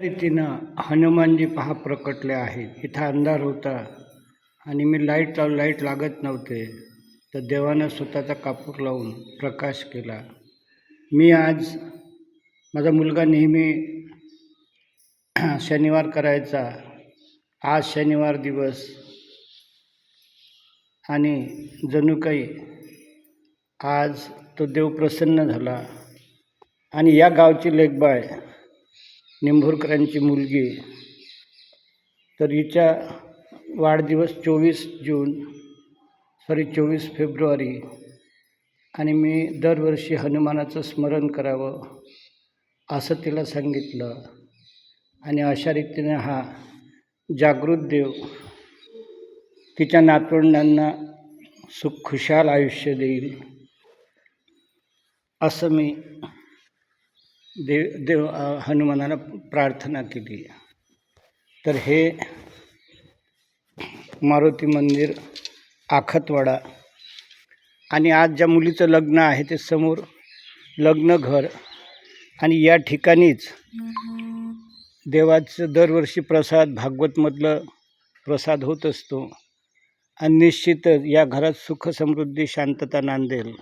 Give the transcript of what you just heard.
रीतीनं हनुमानजी पहा प्रकटले आहेत. इथं अंधार होता आणि मी लाइट लाव लाइट लागत नव्हते. तर देवानं स्वतःचा कापूर लावून प्रकाश केला. मी आज माझा मुलगा नेहमी शनिवार करायचा. आज शनिवार दिवस. आणि जणू काही आज तो देव प्रसन्न झाला. आणि या गावची लेखबाय निंभोरकरांची मुलगी. तर हिचा वाढदिवस चोवीस जून सॉरी चोवीस फेब्रुवारी. आणि मी दरवर्षी हनुमानाचं स्मरण करावं असं तिला सांगितलं. आणि अशा रीतीने हा जागृत देव तिच्या नातवंडांना सुख खुशाल आयुष्य देईल असं मी देव देव हनुमानाला प्रार्थना केली. तर हे मारुती मंदिर आखतवाडा आणि आज ज्या मुलीचं लग्न आहे ते समोर लग्न घर आणि या ठिकाणीच देवाचं दरवर्षी प्रसाद भागवतमधलं प्रसाद होत असतो. आणि निश्चितच या घरात सुख समृद्धी शांतता नांदेल.